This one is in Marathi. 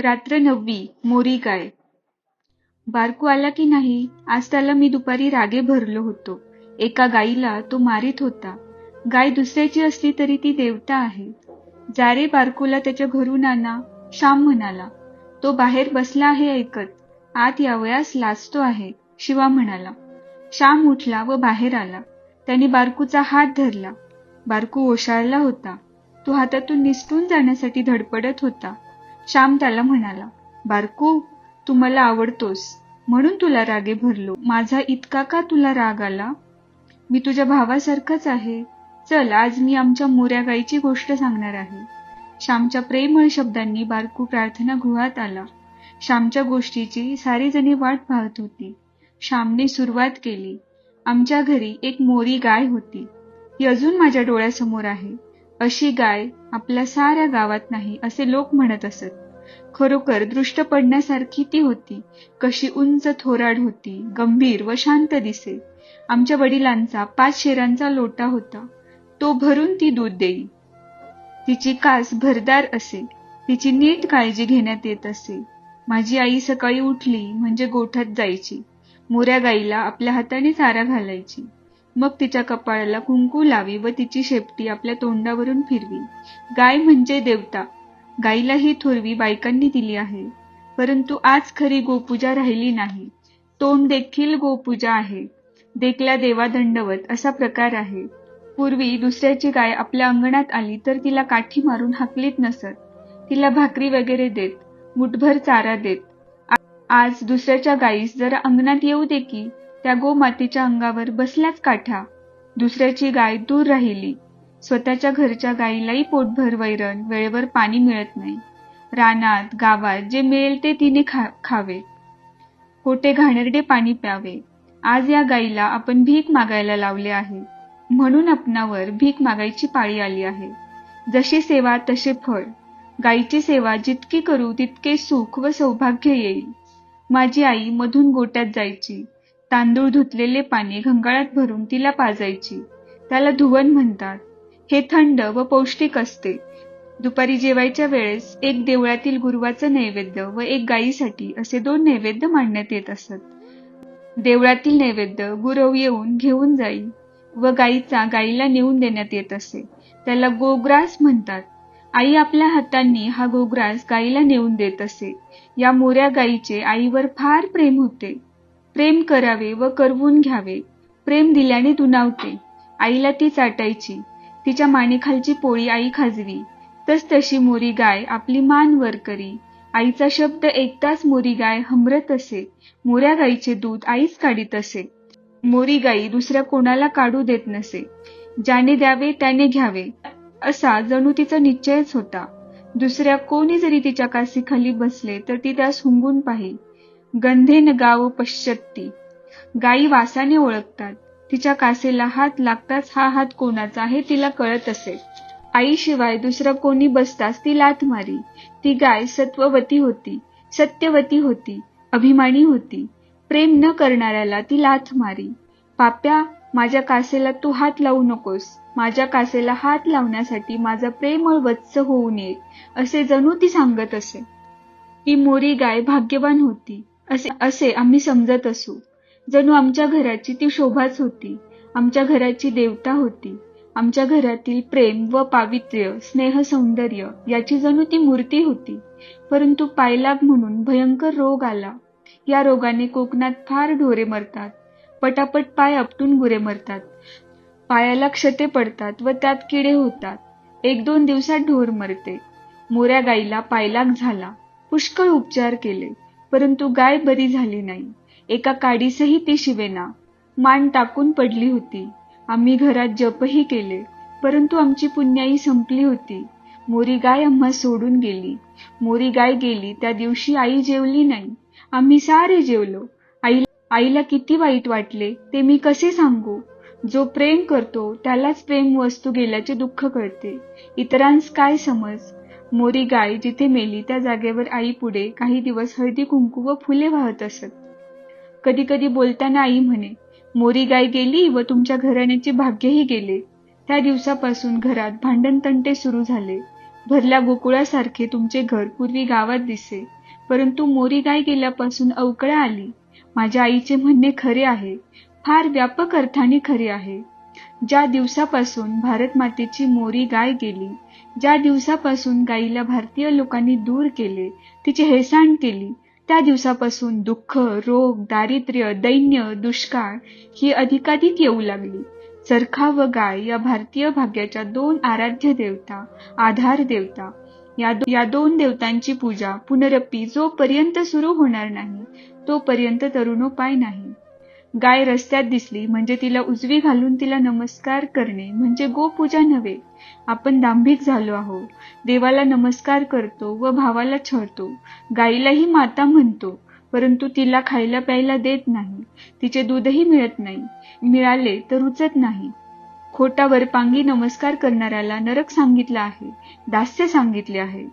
रात्र नववी मोरी काय बारकू आला की नाही आज त्याला मी दुपारी रागे भरलो होतो. एका गाईला तो मारित होता. गाय दुसऱ्याची असली तरी ती देवता आहे. जारे बारकूला त्याच्या घरून आणा श्याम म्हणाला. तो बाहेर बसला आहे ऐकत. आत यावयास लाजतो आहे शिवा म्हणाला. श्याम उठला व बाहेर आला. त्याने बारकूचा हात धरला. बारकू ओशाळला होता. तो हातातून निसटून जाण्यासाठी धडपडत होता. श्याम त्याला म्हणाला बारकू तू मला आवडतोस. म्हणून तुला रागे भरलो. माझा इतका का तुला राग आला? मी तुझ्या भावासारखंच आहे. चल आज मी आमच्या मोऱ्या गाईची गोष्ट सांगणार आहे. श्यामच्या प्रेमळ शब्दांनी बारकू प्रार्थना गृहात आला. श्यामच्या गोष्टीची सारी जणी वाट पाहत होती. श्यामने सुरुवात केली. आमच्या घरी एक मोरी गाय होती. ती अजून माझ्या डोळ्यासमोर आहे. अशी गाय आपल्या साऱ्या गावात नाही असे लोक म्हणत असत. खरोखर दृष्ट पडण्यासारखी ती होती. कशी उंच थोराड होती गंभीर व शांत दिसे. आमच्या वडिलांचा पाच शेरांचा लोटा होता. तो भरून ती दूध देई. तिची कास भरदार असे. तिची नीट काळजी घेण्यात येत असे. माझी आई सकाळी उठली म्हणजे गोठ्यात जायची. मोऱ्या गाईला आपल्या हाताने चारा घालायची. मग तिच्या कपाळाला कुंकू लावी व तिची शेपटी आपल्या तोंडावरून फिरवी. गाय म्हणजे देवता. गायीला ही थोरवी बायकांनी दिली आहे. परंतु आज खरी गोपूजा राहिली नाही. तोंड देखील गोपूजा आहे. देखल्या देवा दंडवत असा प्रकार आहे. पूर्वी दुसऱ्याची गाय आपल्या अंगणात आली तर तिला काठी मारून हाकलीत नसत. तिला भाकरी वगैरे देत मुठभर चारा देत. आज दुसऱ्याच्या गायीस जरा अंगणात येऊ दे की. त्या गोमातीच्या अंगावर बसल्याच काठ्या. दुसऱ्याची गाय दूर राहिली. स्वतःच्या घरच्या गायीलाही पोटभर वैरण वेळेवर पाणी मिळत नाही. रानात गावात जे मिळेल ते तिने खा खावे. कोठे घाणेरडे पाणी प्यावे. आज या गायीला आपण भीक मागायला लावले आहे. म्हणून आपणावर भीक मागायची पाळी आली आहे. जशी सेवा तसे फळ. गायीची सेवा जितकी करू तितके सुख व सौभाग्य येईल. माझी आई मधून गोट्यात जायची. तांदूळ धुतलेले पाणी घंगाळात भरून तिला पाजायची. त्याला धुवन म्हणतात. हे थंड व पौष्टिक असते. दुपारी जेवायच्या वेळेस एक देवळातील गुरुवाचं नैवेद्य व एक गायीसाठी असे दोन नैवेद्य मांडण्यात येत असत. देवळातील नैवेद्य गुरव येऊन घेऊन जाई व गायीचा गायीला नेऊन देण्यात येत असे. त्याला गोग्रास म्हणतात. आई आपल्या हातांनी हा गोग्रास गायीला नेऊन देत असे. या मोऱ्या गायीचे आईवर फार प्रेम होते. प्रेम करावे व करवून घ्यावे. प्रेम दिल्याने दुनावते. आईला ती चाटायची. तिच्या मानेखालची पोळी आई खाजवी. तस तशी मोरी गाय आपली मान वर करी. आईचा शब्द ऐकताच मोरी गाय हमरत असे. मोऱ्या गाईचे दूध आईच काढीत असे. मोरी गाई दुसऱ्या कोणाला काढू देत नसे. ज्याने द्यावे त्याने घ्यावे. असा जणू तिचा निश्चयच होता. दुसऱ्या कोणी जरी तिच्या कासीखाली बसले तर ती त्यास हुंगून पाही. गंधेन गाव पश्चत्ती गायी वासाने ओळखतात. तिच्या कासेला हात लागताच हा हात कोणाचा हे तिला कळत असे. आईशिवाय दुसरं कोणी बसताच ती लाथ मारी. ती गाय सत्ववती होती. सत्यवती होती. अभिमानी होती. प्रेम न करणाऱ्याला ती लाथ मारी. पाप्या माझ्या कासेला तू हात लावू नकोस. माझ्या कासेला हात लावण्यासाठी माझा प्रेमळ वत्स होऊ नये असे जणू ती सांगत असे. ती मोरी गाय भाग्यवान होती. असे असे आम्ही समजत असू. जणू आमच्या घराची ती शोभाच होती. आमच्या घराची देवता होती. आमच्या घरातील प्रेम व पावित्र्य स्नेह सौंदर्य याची जणू ती मूर्ती होती. परंतु पायलाग म्हणून भयंकर रोग आला. या रोगाने कोकणात फार ढोरे मरतात. पटापट पाय आपटून गुरे मरतात. पायाला क्षते पडतात व त्यात किडे होतात. एक दोन दिवसात ढोर मरते. मोऱ्या गाईला पायलाग झाला. पुष्कळ उपचार केले. परंतु गाय बरी झाली नाही. एका काडीसही ती शिवेना. मान टाकून पडली होती. आम्ही घरात जपही केले परंतु आमची पुण्याई संपली होती. मोरी गाय आम्हा सोडून गेली. मोरी गाय गेली त्या दिवशी आई जेवली नाही. आम्ही सारे जेवलो. आई आईला किती वाईट वाटले ते मी कसे सांगू? जो प्रेम करतो त्यालाच प्रेम वस्तू गेल्याचे दुःख कळते. इतरांस काय समज? मोरी गाय जिथे मेली त्या जागेवर आई पुढे काही दिवस हळदी कुंकू व फुले वाहत असत. कधी कधी बोलताना आई म्हणे मोरी गाय गेली व तुमच्या घराण्याचे भाग्यही गेले. त्या दिवसापासून घरात भांडण तंटे सुरू झाले. भरल्या गोकुळासारखे तुमचे घर पूर्वी गावात दिसे परंतु मोरी गाय गेल्यापासून अवकळा आली. माझ्या आईचे म्हणणे खरे आहे फार व्यापक अर्थाने खरे आहे. ज्या दिवसापासून भारत मातेची मोरी गाय गेली ज्या दिवसापासून गायीला भारतीय लोकांनी दूर केले तिची हेळसांड केली त्या दिवसापासून दुःख रोग दारिद्र्य दैन्य दुष्काळ ही अधिकाधिक येऊ लागली. चरखा व गाय या भारतीय भाग्याच्या दोन आराध्य देवता आधार देवता. या दो, या दोन देवतांची पूजा पुनरप्पी जोपर्यंत सुरू होणार नाही तोपर्यंत तरुणोपाय नाही. गाय रस्त्यात दिसली म्हणजे तिला उजवी घालून तिला नमस्कार करणे म्हणजे गोपूजा नव्हे. आपण दांभिक झालो आहो देवाला नमस्कार करतो व भावाला छळतो. गाईलाही माता म्हणतो परंतु तिला खायला प्यायला देत नाही. तिचे दूधही मिळत नाही. मिळाले तर रुचत नाही. खोटावर पांगी नमस्कार करणाऱ्याला नरक सांगितला आहे दास्य सांगितले आहे.